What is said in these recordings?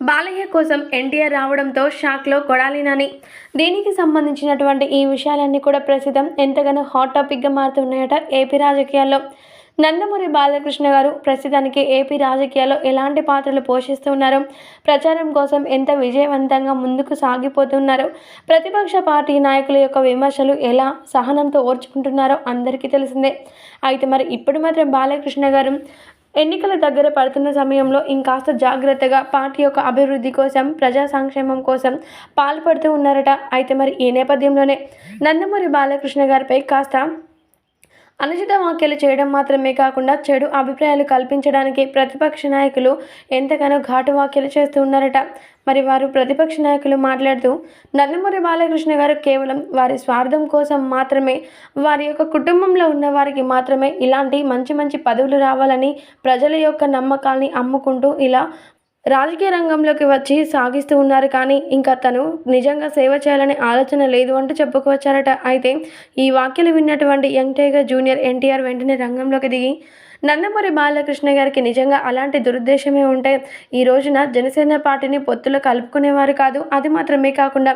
బాలయ్య కోసం ఎన్టీఆర్ రావడంతో షాక్లో కొడాలి నాని దీనికి సంబంధించినటువంటి ఈ విషయాలన్నీ కూడా ప్రస్తుతం ఎంతగానో హాట్ టాపిక్గా మారుతున్నాయట ఏపీ రాజకీయాల్లో. నందమూరి బాలకృష్ణ గారు ప్రస్తుతానికి ఏపీ రాజకీయాల్లో ఎలాంటి పాత్రలు పోషిస్తున్నారు ప్రచారం కోసం ఎంత విజయవంతంగా ముందుకు సాగిపోతున్నారు ప్రతిపక్ష పార్టీ నాయకుల యొక్క విమర్శలు ఎలా సహనంతో ఓర్చుకుంటున్నారో అందరికీ తెలిసిందే. అయితే మరి ఇప్పుడు మాత్రం బాలకృష్ణ గారు ఎన్నికల దగ్గర పడుతున్న సమయంలో ఇంకాస్త జాగ్రత్తగా పార్టీ యొక్క అభివృద్ధి కోసం ప్రజా సంక్షేమం కోసం పాల్పడుతూ ఉన్నారట. అయితే మరి ఈ నేపథ్యంలోనే నందమూరి బాలకృష్ణ గారిపై కాస్త అనుచిత వ్యాఖ్యలు చేయడం మాత్రమే కాకుండా చెడు అభిప్రాయాలు కల్పించడానికి ప్రతిపక్ష నాయకులు ఎంతగానో ఘాటు వ్యాఖ్యలు చేస్తూ ఉన్నారట. మరి వారు ప్రతిపక్ష నాయకులు మాట్లాడుతూ నందమూరి బాలకృష్ణ గారు కేవలం వారి స్వార్థం కోసం మాత్రమే వారి యొక్క కుటుంబంలో ఉన్న వారికి మాత్రమే ఇలాంటి మంచి మంచి పదవులు రావాలని ప్రజల యొక్క నమ్మకాల్ని అమ్ముకుంటూ ఇలా రాజకీయ రంగంలోకి వచ్చి సాగిస్తూ ఉన్నారు కానీ ఇంకా తను నిజంగా సేవ చేయాలనే ఆలోచన లేదు అంటూ చెప్పుకొచ్చారట. అయితే ఈ వ్యాఖ్యలు విన్నటువంటి యంగ్ టైగర్ జూనియర్ ఎన్టీఆర్ వెంటనే రంగంలోకి దిగి నందమూరి బాలకృష్ణ గారికి నిజంగా అలాంటి దురుద్దేశమే ఉంటే ఈ రోజున జనసేన పార్టీని పొత్తులో కలుపుకునేవారు కాదు. అది మాత్రమే కాకుండా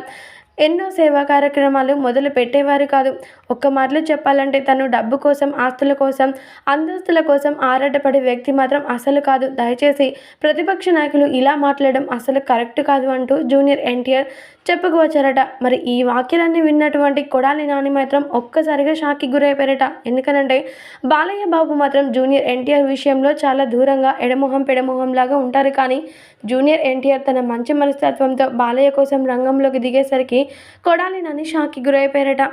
ఎన్నో సేవా కార్యక్రమాలు మొదలు పెట్టేవారు కాదు. ఒక్క మాటలో చెప్పాలంటే తను డబ్బు కోసం ఆస్తుల కోసం అంతస్తుల కోసం ఆరాటపడే వ్యక్తి మాత్రం అసలు కాదు. దయచేసి ప్రతిపక్ష నాయకులు ఇలా మాట్లాడడం అసలు కరెక్ట్ కాదు అంటూ జూనియర్ ఎన్టీఆర్ చెప్పుకువచ్చారట. మరి ఈ వాక్యాలన్నీ విన్నటువంటి కొడాలి నాని మాత్రం ఒక్కసారిగా షాక్కి గురైపోయారట. ఎందుకనంటే బాలయ్య బాబు మాత్రం జూనియర్ ఎన్టీఆర్ విషయంలో చాలా దూరంగా ఎడమొహం పెడమొహం లాగా ఉంటారు. కానీ జూనియర్ ఎన్టీఆర్ తన మంచి మనస్తత్వంతో బాలయ్య కోసం రంగంలోకి దిగేసరికి కొడాలి నాని షాక్కి గురైపోయారట